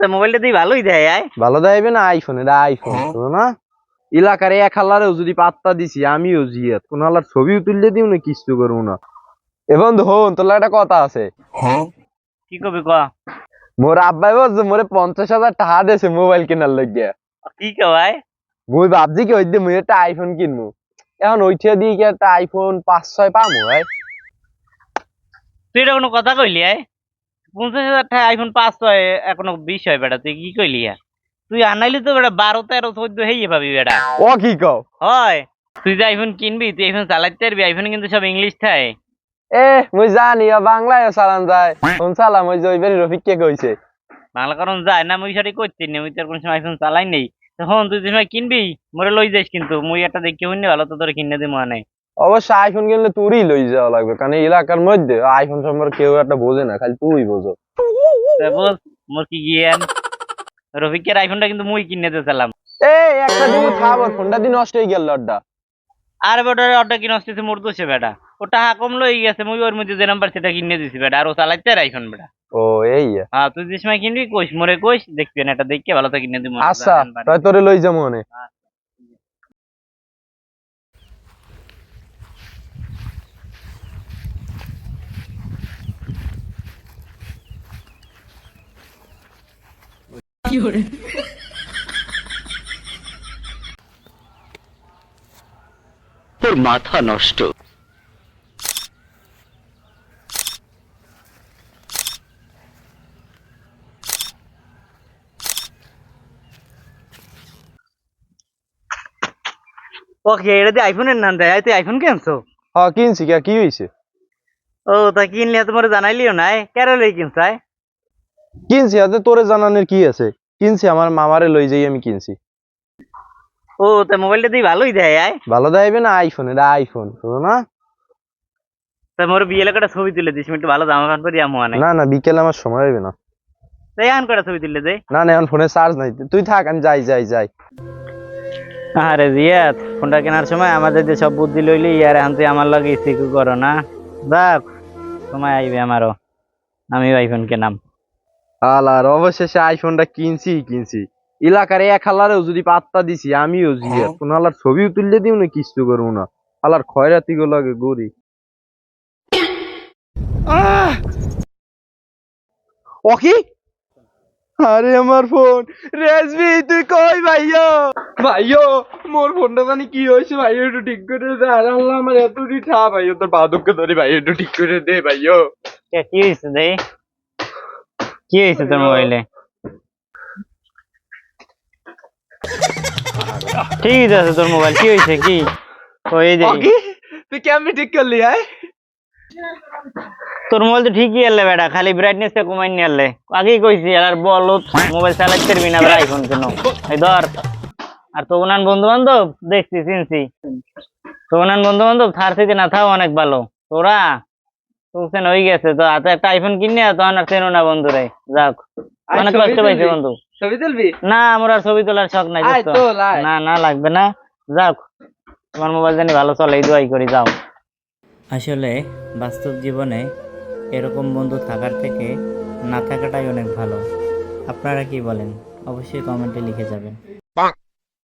তা মোবাইলটা তুই ভালোই দেয় আয়। ভালো দেখাইবে না আইফোন এটা আইফোন না। এলাকার এক হালারেও যদি পাত্তা দিছি আমিও জিয়াত। কোন হালার ছবিও তুললে দিও না কিছু করব না। এখন হন তোর একটা কথা আছে। কি কবি ক মোর আব্বাই বলছে মোরে পঞ্চাশ হাজার টাকা দিয়েছে মোবাইল কেনার লাগিয়া কি কবাই মুই ভাবছি কি ওইদিন মুই একটা আইফোন কিনবো। এখন ওইটা দিয়ে কি একটা আইফোন পাঁচ ছয় পাবো ভাই তুই এটা কোনো কথা কইলি আয়? পঞ্চাশ হাজার টাকা আইফোন পাঁচ হয় এখনও বিশ হয় বেটা তুই কি কইলি আয়? তুই আনাইলি তো বেটা বারো তেরো চোদ্দ হেয়ে পাবি বেটা। ও কি কও? হয়। তুই যে আইফোন কিনবি তুই আইফোন চালাইতে পারবি আইফোন কিন্তু সব ইংলিশ থাকে এ মুই জানি বাংলায় চালান যায়। কোন সালাম ওই যে ওই বেরি রফিক কে কইছে। বাংলা কারণ যায় না মুই সেটাই করতে নি মুই তোর কোনো সময় আইফোন চালাই নেই। তখন তুই যে সময় কিনবি মোরে লই যাইস কিন্তু মুই একটা দেখি হইনি ভালো তো তোর কিনে দিব মানে অবশ্য আইফোন কিনলে তোরই লই যাওয়া লাগবে কারণ এলাকার মধ্যে আইফোন সম্পর্কে কেউ একটা বোঝে না খালি তুই বোঝো। বল মোর কি জ্ঞান? রফিকের আইফোনটা কিন্তু মুই কিনে দিয়েছিলাম এই একটা দিন খাবার ফোনটা দিন নষ্ট হয়ে গেল লড্ডা। আর বেটা অর্ডার কিনে আসতেছে মোর দোষে বেটা ও টাকা কম লই গেছে মুই ওর মধ্যে যে নাম্বার সেটা কিনে দিছি বেটা আর ও চালাইতে আইফোন বেটা ও এই হ্যাঁ তুই যে সময় কিনবি কইস মোরে কইস দেখবি না এটা দেখে ভালো তো কিনে দিব আচ্ছা তাই তোরে লই তোর মাথা নষ্ট। ওকে এটা দিয়ে আইফোনের নাম দেয়। তুই আইফোন কিনছো? হ্যাঁ কিনছি। কে কি হয়েছে ও তা কিনলে তোমার জানাইলিও নাই কেন লই কিনছাই কিনছি আতে তোরে জানানোর কি আছে? কিনছি আমার মামারে লই যাই আমি কিনছি। ও তা মোবাইলটা তুই ভালোই দেয় আয়। ভালো দেখাইবে না? আইফোন এটা আইফোন তো না। তা মোর বিয়ে এলাকাটা ছবি তুলে দিস একটু ভালো জামা প্যান্ট পরি আমো মানে না না বিকেলে আমার সময় হবে না। তাই আন করে ছবি তুলে দে। না না এখন ফোনে চার্জ নাই। তুই থাক আমি যাই যাই যাই। আরে জিয়াত ফোনটা কেনার সময় আমাদের যে সব বুদ্ধি লইলি ইয়ার এখন তুই আমার লগে ইস্তিকু করো না। দেখ সময় আইবে আমারও। আমি আইফোন কেনাম। আলার অবশেষে আইফোনটা কিনছি কিনছি। এলাকার এক হালারেও যদি পাত্তা দিছি আমিও জিয়া কোন হালার ছবিও তুললে দিও না কিছু করব না। হালার খয়রাতি গো লাগে গরি ওকি আরে আমার ফোন। রেজবি তুই কই ভাইয়া? ভাইয়া মোর ফোনটা জানি কি হয়েছে ভাইয়া একটু ঠিক করে দে। আর আল্লাহ আমার এত ঠা ভাইয়া তোর বাদককে ধরে ভাইয়া একটু ঠিক করে দে ভাইয়া। কে, কি হয়েছে দে কি হয়েছে তোর মোবাইলে? ঠিক আছে তোর মোবাইল কি হয়েছে কি? ওই যে তুই কেমনি ঠিক করলি আয় তোর মোবাইল তো ঠিকই এলে বেটা খালি ব্রাইটনেস টা কমাই নিয়ে এলে আগেই কইছি আর বল মোবাইল চালাতে পারবি না আইফোন কেন? এই ধর আর তো ওনার বন্ধু বান্ধব দেখছি চিনছি। তো ওনার বন্ধু বান্ধব থার থেকে না থাও অনেক ভালো। তোরা? তুলছেন হয়ে গেছে তো হাতে একটা আইফোন কিনে তখন আর চেনো না বন্ধুরে যাক। অনেক কষ্ট পাইছে বন্ধু। ছবি তুলবি? না আমার আর ছবি তোলার শখ নাই। না না লাগবে না। যাক তোমার মোবাইল জানি ভালো চলে এই দোয়াই করি যাও। আসলে বাস্তব জীবনে এরকম বন্ধু থাকার থেকে না থাকাটাই অনেক ভালো। আপনারা কি বলেন? অবশ্যই কমেন্টে লিখে যাবেন।